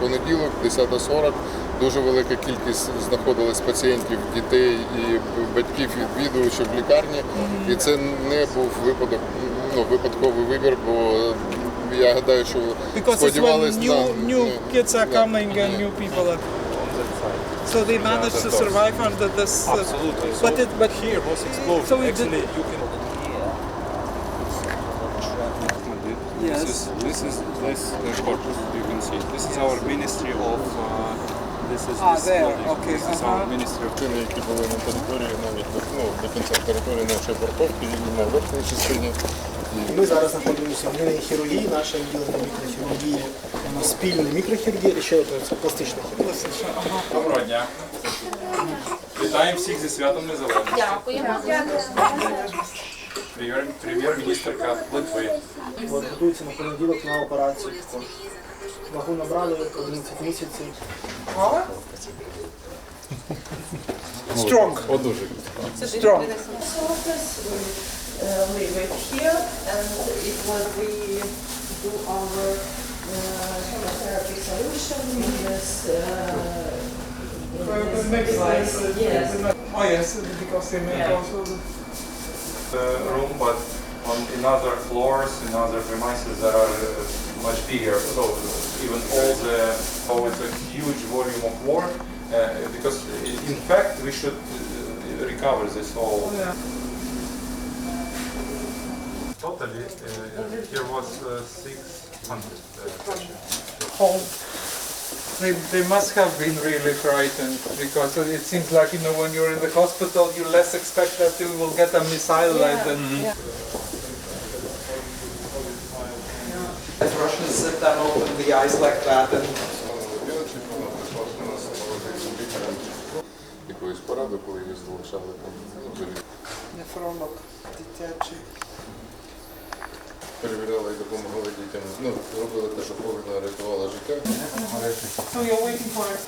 понеділок, 10.40. Дуже велика кількість знаходилась пацієнтів, дітей і батьків відвідувачів в лікарні. І це не був випадок, ну, випадковий вибір, бо я гадаю, що Because it's when сподівались new на new kids are на- coming and new people are. So they managed to survive under this. uh, Absolutely. But it, but here was explosion. So it Actually, you can. Yes. This is this is this uh, corpus. You can see. This is our Ministry of. Uh, this is Ah, this there, building. okay, This is uh-huh. our Ministry of. частини, які були на території навіть ну, до кінця території нашої парковки і на верхній частині. Ми зараз знаходимося в відділенні хірургії, наше відділення мікрохірургії, воно спільне мікрохірургія і ще одне це пластична хірургія. Доброго дня. Вітаємо всіх зі святом Незалежності. Дякуємо. Прем'єр- Прем'єр-міністерка Литви. От, готується на понеділок на операцію. Вагу набрали 11 місяців. strong. Одужик. Strong. we uh, leave it here, and it was we do our uh, chemotherapy solution in this, uh, device. Yes. Oh yes, because they make also. the- uh, room, but on in other floors, in other premises that are uh, much bigger. So uh, even all the, so it's a huge volume of work. Uh, because in fact we should uh, recover this whole. Yeah. Totally, uh, here was uh, 600 patients. They, they must have been really frightened because it seems like you know when you're in the hospital you less expect that you will get a missile like that. As Russians open the eyes like that and Якоїсь поради, коли її залишали там. взагалі нефролог дитячий. Перевіряли і допомагали дітям. Ну, робили те, що повинно рятувала життя. So you're waiting for it.